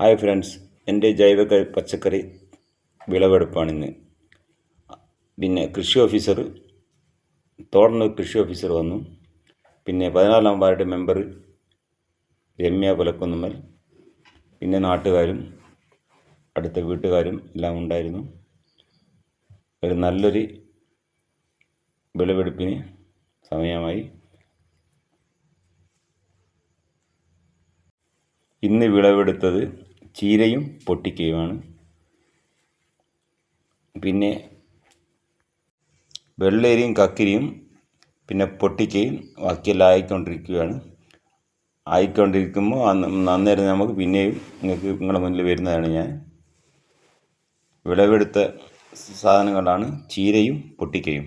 Hi friends എന്റെ ജൈവ പച്ചക്കറി വിളവെടുപ്പാണിന്ന്. പിന്നെ കൃഷി ഓഫീസർ തോടന്നൂർ കൃഷി ഓഫീസർ വന്നു. പിന്നെ പതിനാലാം വാർഡ് മെമ്പർ രമ്യ പുലക്കുന്നമ്മൽ. പിന്നെ നാട്ടുകാരും അടുത്ത വീട്ടുകാരും എല്ലാം ഉണ്ടായിരുന്നു. ഒരു നല്ലൊരു വിളവെടുപ്പിന് സമയമായി. ഇന്ന് വിളവെടുത്തത് ചീരയും പൊട്ടിക്കയുമാണ്. പിന്നെ വെള്ളരിയും കക്കിരിയും പിന്നെ പൊട്ടിക്കയും ബാക്കിയെല്ലാം ആയിക്കൊണ്ടിരിക്കുകയാണ്. ആയിക്കൊണ്ടിരിക്കുമ്പോൾ അന്ന് അന്നേരം നമുക്ക് പിന്നെയും നിങ്ങൾക്ക് നിങ്ങളുടെ മുന്നിൽ വരുന്നതാണ് ഞാൻ. വിളവെടുത്ത സാധനങ്ങളാണ് ചീരയും പൊട്ടിക്കയും.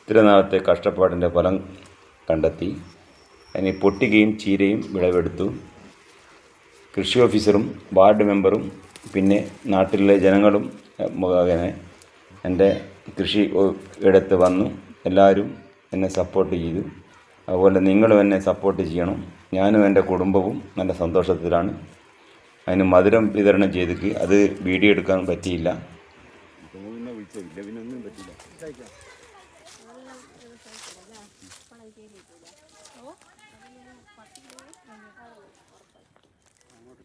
ഇത്ര നാളത്തെ കഷ്ടപ്പാടിന്റെ ഫലം കണ്ടെത്തി. അതിന് പൊട്ടിക്കുകയും ചീരയും വിളവെടുത്തു. കൃഷി ഓഫീസറും വാർഡ് മെമ്പറും പിന്നെ നാട്ടിലെ ജനങ്ങളും മുഖേന എന്റെ കൃഷി എടുത്ത് വന്നു. എല്ലാവരും എന്നെ സപ്പോർട്ട് ചെയ്തു. അതുപോലെ നിങ്ങളും എന്നെ സപ്പോർട്ട് ചെയ്യണം. ഞാനും എന്റെ കുടുംബവും നല്ല സന്തോഷത്തിലാണ്. അതിന് മധുരം വിതരണം ചെയ്തിട്ട് അത് വീഡിയോ എടുക്കാൻ പറ്റിയില്ല. വീഴ്ച ഇല്ല പിന്നെ ഒന്നും പറ്റില്ല അങ്ങോട്ട്